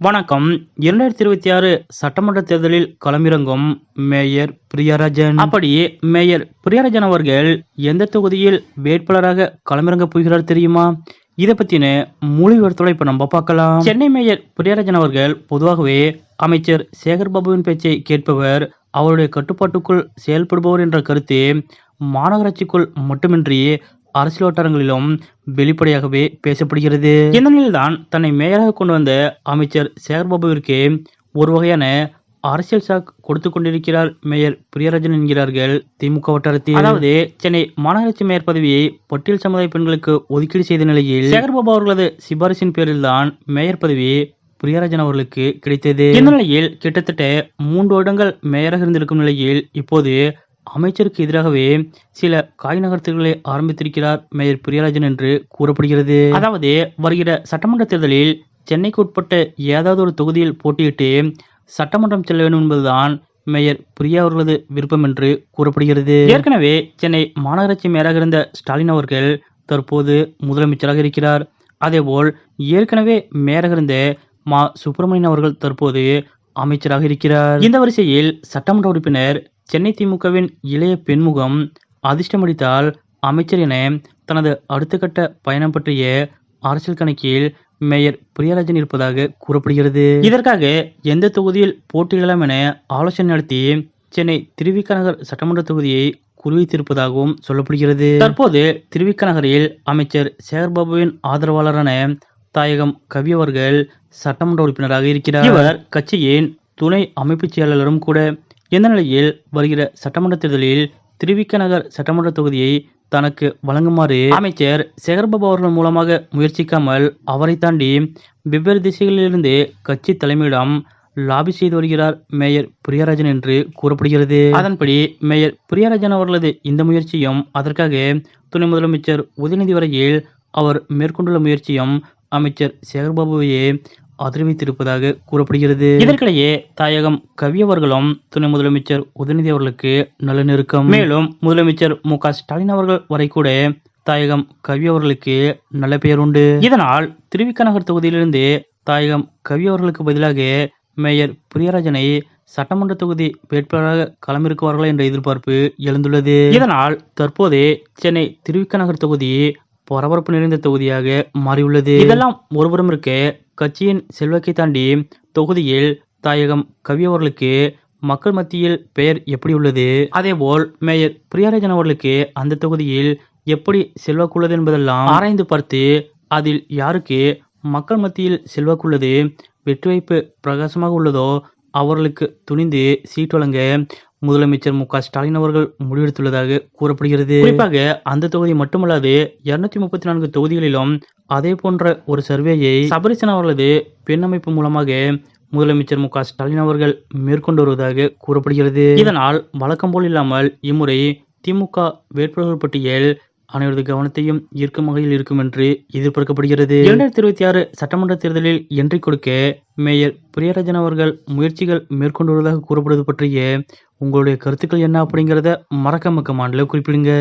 வணக்கம். இரண்டாயிரத்தி இருபத்தி ஆறு சட்டமன்ற தேர்தலில் களமிறங்கும் மேயர் பிரியாராஜன். அப்படி மேயர் பிரியாராஜன் அவர்கள் எந்த தொகுதியில் வேட்பாளராக களமிறங்க போகிறார் தெரியுமா? இதை பத்தின முழு விவரத்தோட இப்ப நம்ம பார்க்கலாம். சென்னை மேயர் பிரியாராஜன் அவர்கள் பொதுவாகவே அமைச்சர் சேகர் பாபுவின் பேச்சை கேட்பவர் அவருடைய கட்டுப்பாட்டுக்குள் செயல்படுபவர் என்ற கருத்து மாநகராட்சிக்குள் மட்டுமின்றி அரசியல் வட்டாரங்களிலும் வெளிப்படையாகவே பேசப்படுகிறது. இந்த நிலையில்தான் தன்னை மேயராக கொண்டு வந்த அமைச்சர் சேகர்பாபுவிற்கு ஒரு வகையான அரசியல் சாக் கொடுத்து கொண்டிருக்கிறார் மேயர் பிரியராஜன் என்கிறார்கள் திமுக வட்டாரத்தில். அதாவது சென்னை மாநகராட்சி மேயர் பதவியை பட்டியல் சமுதாய பெண்களுக்கு ஒதுக்கீடு செய்த நிலையில் சேகர்பாபு அவர்களது சிபாரிசின் பேரில்தான் மேயர் பதவி பிரியராஜன் அவர்களுக்கு கிடைத்தது. இந்த நிலையில் கிட்டத்தட்ட மூன்று வருடங்கள் மேயராக இருந்திருக்கும் நிலையில் இப்போது அமைச்சருக்கு எதிராகவே சில காய் நகர்த்துகளை ஆரம்பித்திருக்கிறார் மேயர் பிரியராஜன் என்று கூறப்படுகிறது. அதாவது வருகிற சட்டமன்ற தேர்தலில் சென்னைக்கு உட்பட்ட ஏதாவது ஒரு தொகுதியில் போட்டியிட்டு சட்டமன்றம் செல்ல வேண்டும் என்பதுதான் மேயர் பிரியா அவர்களது விருப்பம் என்று கூறப்படுகிறது. ஏற்கனவே சென்னை மாநகராட்சி மேயராக இருந்த ஸ்டாலின் அவர்கள் தற்போது முதலமைச்சராக இருக்கிறார். அதேபோல் ஏற்கனவே மேயராக இருந்த மா. சுப்பிரமணியன் அவர்கள் தற்போது அமைச்சராக இருக்கிறார். இந்த வரிசையில் சட்டமன்ற உறுப்பினர் சென்னை திமுகவின் இளைய பெண்முகம் அதிர்ஷ்டமடித்தால் அமைச்சர் என தனது அடுத்த கட்ட பயணம் பற்றிய அரசியல் கணக்கில் மேயர் பிரியராஜன் இருப்பதாக கூறப்படுகிறது. இதற்காக எந்த தொகுதியில் போட்டியிடலாம் என ஆலோசனை நடத்தி சென்னை திருவிக நகர் சட்டமன்ற தொகுதியை குறிவைத்திருப்பதாகவும் சொல்லப்படுகிறது. தற்போது திருவிக நகரில் அமைச்சர் சேகர்பாபுவின் ஆதரவாளரான தாயகம் கவி அவர்கள் சட்டமன்ற உறுப்பினராக இருக்கிறார். இவர் கட்சியின் துணை அமைப்புச் செயலாளரும் கூட இந்த நிலையில் வருகிற சட்டமன்ற தேர்தலில் திருவிக்க நகர் சட்டமன்ற தொகுதியை தனக்கு வழங்குமாறு அமைச்சர் சேகர்பாபு அவர்கள் மூலமாக முயற்சிக்காமல் அவரை தாண்டி வெவ்வேறு திசைகளிலிருந்து கட்சி தலைமையிடம் லாபி செய்து வருகிறார் மேயர் பிரியராஜன் என்று கூறப்படுகிறது. அதன்படி மேயர் பிரியராஜன் அவர்களது இந்த முயற்சியும் அதற்காக துணை முதலமைச்சர் உதயநிதி வரையில் அவர் மேற்கொண்டுள்ள முயற்சியும் அமைச்சர் சேகர்பாபுவையே ஆதரவித்திருப்பதாக கூறப்படுகிறது. இதற்கிடையே தாயகம் கவி அவர்களும் துணை முதலமைச்சர் உதயநிதி அவர்களுக்கு நல்ல நெருக்கம் மேலும் முதலமைச்சர் மு ஸ்டாலின் அவர்கள் வரை கூட தாயகம் கவி அவர்களுக்கு நல்ல பெயர் உண்டு இதனால் திருவிக்க நகர் தொகுதியிலிருந்து தாயகம் கவி அவர்களுக்கு பதிலாக மேயர் பிரியராஜனை சட்டமன்ற தொகுதி வேட்பாளராக களமிறக்குவார்களா என்ற எதிர்பார்ப்பு எழுந்துள்ளது. இதனால் தற்போது சென்னை திருவிக்க நகர் தொகுதி பரபரப்பு நிறைந்த தொகுதியாக மாறியுள்ளது. இதெல்லாம் ஒருபுறம் இருக்க கட்சியின் செல்வாக்கை தாண்டி தொகுதியில் தாயகம் கவி அவர்களுக்கு மக்கள் மத்தியில் பெயர் எப்படி உள்ளது? அதேபோல் மேயர் பிரியாராஜன் அவர்களுக்கு அந்த தொகுதியில் எப்படி செல்வாக்குள்ளது என்பதெல்லாம் ஆராய்ந்து பார்த்து அதில் யாருக்கு மக்கள் மத்தியில் செல்வாக்குள்ளது வெற்றி வாய்ப்பு பிரகாசமாக உள்ளதோ அவர்களுக்கு துணிந்து சீட் வழங்க முதலமைச்சர் மு. ஸ்டாலின் அவர்கள் முடிவெடுத்துள்ளதாக கூறப்படுகிறது. குறிப்பாக அந்த தொகுதி மட்டுமல்லாது இருநூத்தி முப்பத்தி நான்கு தொகுதிகளிலும் அதே போன்ற ஒரு சர்வேயை சபரிசன் அவர்களது பெண் அமைப்பு மூலமாக முதலமைச்சர் மு ஸ்டாலின் அவர்கள் மேற்கொண்டு வருவதாக கூறப்படுகிறது. இதனால் வழக்கம் போல் இல்லாமல் இம்முறை திமுக வேட்பாளர்கள் பட்டியல் அனைவரது கவனத்தையும் ஈர்க்கும் வகையில் இருக்கும் என்று எதிர்பார்க்கப்படுகிறது. இரண்டாயிரத்தி இருபத்தி ஆறு சட்டமன்ற தேர்தலில் என்றி கொடுக்க மேயர் பிரியராஜன் அவர்கள் முயற்சிகள் மேற்கொண்டு வருவதாக கூறப்படுவது பற்றிய உங்களுடைய கருத்துக்கள் என்ன அப்படிங்கிறத மறக்காம கமாண்டில் குறிப்பிடுங்க.